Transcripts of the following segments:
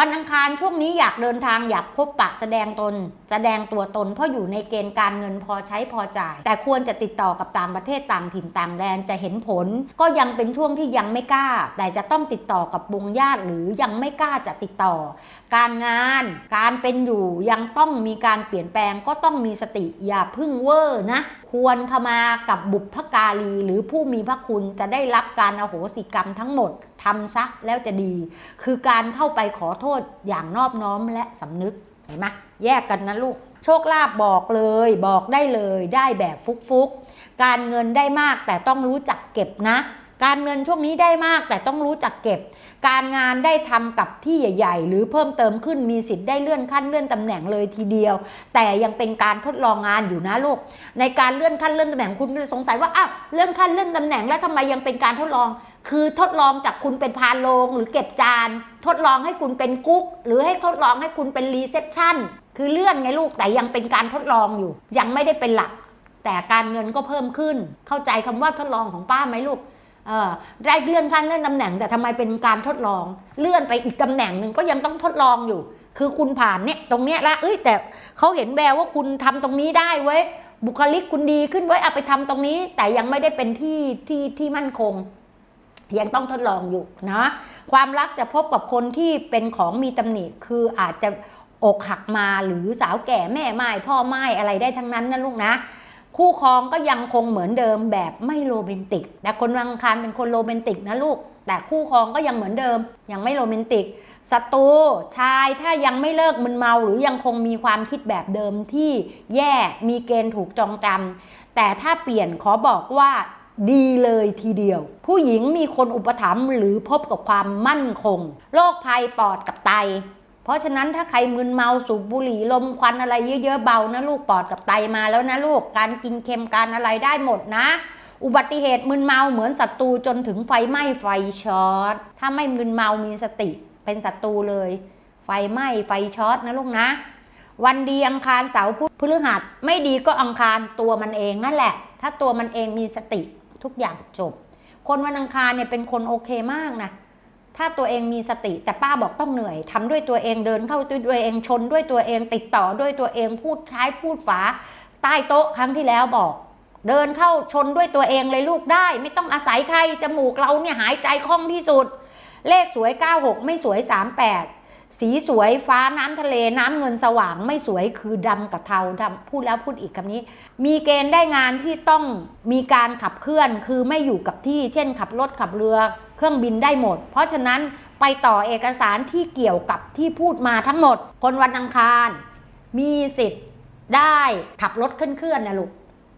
วันอังคารช่วงนี้อยากเดินทางอยากพบปะแสดงตน แสดงตัวตน เพราะอยู่ในเกณฑ์การเงินพอใช้พอจ่าย แต่ควรจะติดต่อกับต่างประเทศต่างถิ่นต่างแดนจะเห็นผล ก็ยังเป็นช่วงที่ยังไม่กล้า แต่จะต้องติดต่อกับวงญาติหรือยังไม่กล้าจะติดต่อ การงานการเป็นอยู่ยังต้องมีการเปลี่ยนแปลงก็ต้องมีสติอย่าพึ่งเวอร์นะควรเข้ามากับบุพการีหรือผู้มีพระคุณจะได้รับการอโหสิกรรมทั้งหมดทำซักแล้วจะดี คือการเข้าไปขอโทษอย่างนอบน้อมและสำนึกเห็นไหมแยกกันนะลูก โชคลาภบอกเลยบอกได้เลยได้แบบฟุกๆ การเงินได้มากแต่ต้องรู้จักเก็บนะ การเงินช่วงนี้ได้มาก แต่ต้องรู้จักเก็บ การงานได้ทำกับที่ใหญ่ ๆ หรือเพิ่มเติมขึ้นมีสิทธิ์ได้เลื่อนขั้นเลื่อนตำแหน่งเลยทีเดียว แต่ยังเป็นการทดลองงานอยู่นะลูกในการเลื่อนขั้นเลื่อนตำแหน่งคุณจะสงสัยว่าอ้าวเลื่อนขั้นเลื่อนตำแหน่งแล้วทำไมยังเป็นการทดลอง คือทดลองจากคุณเป็นพานโรงหรือเก็บจาน ทดลองให้คุณเป็นกุ๊ก หรือให้ทดลองให้คุณเป็นรีเซพชันคือเลื่อนไงลูกแต่ยังเป็นการทดลองอยู่ ยังไม่ได้เป็นหลัก แต่การเงินก็เพิ่มขึ้น เข้าใจคำว่าทดลองของป้าไหมลูก ได้เลื่อนขั้นเลื่อนตำแหน่ง แต่ทำไมเป็นการทดลอง เลื่อนไปอีกตำแหน่งหนึ่งก็ยังต้องทดลองอยู่ คือคุณผ่านเนี่ยตรงเนี้ยละเอ้ยแต่เขาเห็นแววว่าคุณทำตรงนี้ได้เว้ยบุคลิกคุณดีขึ้นไว้เอาไปทำตรงนี้ แต่ยังไม่ได้เป็นที่ที่ที่มั่นคง ยังต้องทดลองอยู่นะความรักจะพบกับคนที่เป็นของมีตำหนิคืออาจจะอกหักมาหรือสาวแก่แม่ไม้พ่อไม้อะไรได้ทั้งนั้นนะลูกนะ คู่ครองก็ยังคงเหมือนเดิมแบบไม่โรแมนติกแต่คนวังคารเป็นคนโรแมนติกนะลูก แต่คู่ครองก็ยังเหมือนเดิม ยังไม่โรแมนติกศัตรูชายถ้ายังไม่เลิกมึนเมาหรือยังคงมีความคิดแบบเดิมที่แย่มีเกณฑ์ถูกจองจำแต่ถ้าเปลี่ยนขอบอกว่าดีเลยทีเดียว ผู้หญิงมีคนอุปถัมภ์หรือพบกับความมั่นคงโรคภัยปอดกับไต เพราะฉะนั้นถ้าใครมึนเมาสูบบุหรี่ลมควันอะไรเยอะๆเบานะลูกปอดกับไตมาแล้วนะลูกการกินเค็มการอะไรได้หมดนะ อุบัติเหตุมึนเมาเหมือนศัตรูจนถึงไฟไหม้ไฟช็อตถ้าไม่มึนเมามีสติเป็นศัตรูเลย ไฟไหม้ไฟช็อตนะลูกนะ วันดีอังคารเสาร์พุธพฤหัสไม่ดีก็อังคารตัวมันเองนั่นแหละ ถ้าตัวมันเองมีสติทุกอย่างจบ คนวันอังคารเนี่ยเป็นคนโอเคมากนะ ถ้าตัวเองมีสติแต่ป้าบอกต้องเหนื่อยทำด้วยตัวเองเดินเข้าด้วยตัวเองชนด้วยตัวเองติดต่อด้วยตัวเองพูดใช้พูดฝา ใต้โต๊ะครั้งที่แล้วบอก เดินเข้าชนด้วยตัวเองเลยลูกได้ ไม่ต้องอาศัยใครจมูกเราเนี่ยหายใจคล่องที่สุด เลขสวย 96 ไม่สวย 38 สีสวยฟ้าน้ำทะเลน้ำเงินสว่างไม่สวยคือดำกับเทาดำพูดแล้วพูดอีกคำนี้ มีเกณฑ์ได้งานที่ต้องมีการขับเคลื่อนคือไม่อยู่กับที่ เช่น ขับรถขับเรือ เครื่องบินได้หมด เพราะฉะนั้นไปต่อเอกสารที่เกี่ยวกับที่พูดมาทั้งหมด คนวันอังคาร มีสิทธิ์ได้ขับรถเคลื่อนๆนะลูก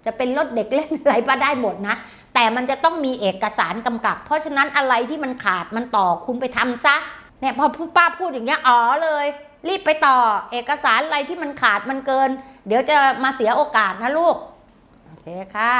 จะเป็นรถเด็กเล่นอะไรก็ได้หมดนะ แต่มันจะต้องมีเอกสารกำกับ เพราะฉะนั้นอะไรที่มันขาดมันต่อคุณไปทำซะเนี่ยพอผู้ป้าพูดอย่างเงี้ยอ๋อเลย รีบไปต่อเอกสารอะไรที่มันขาดมันเกิน เดี๋ยวจะมาเสียโอกาสนะลูก โอเคค่ะ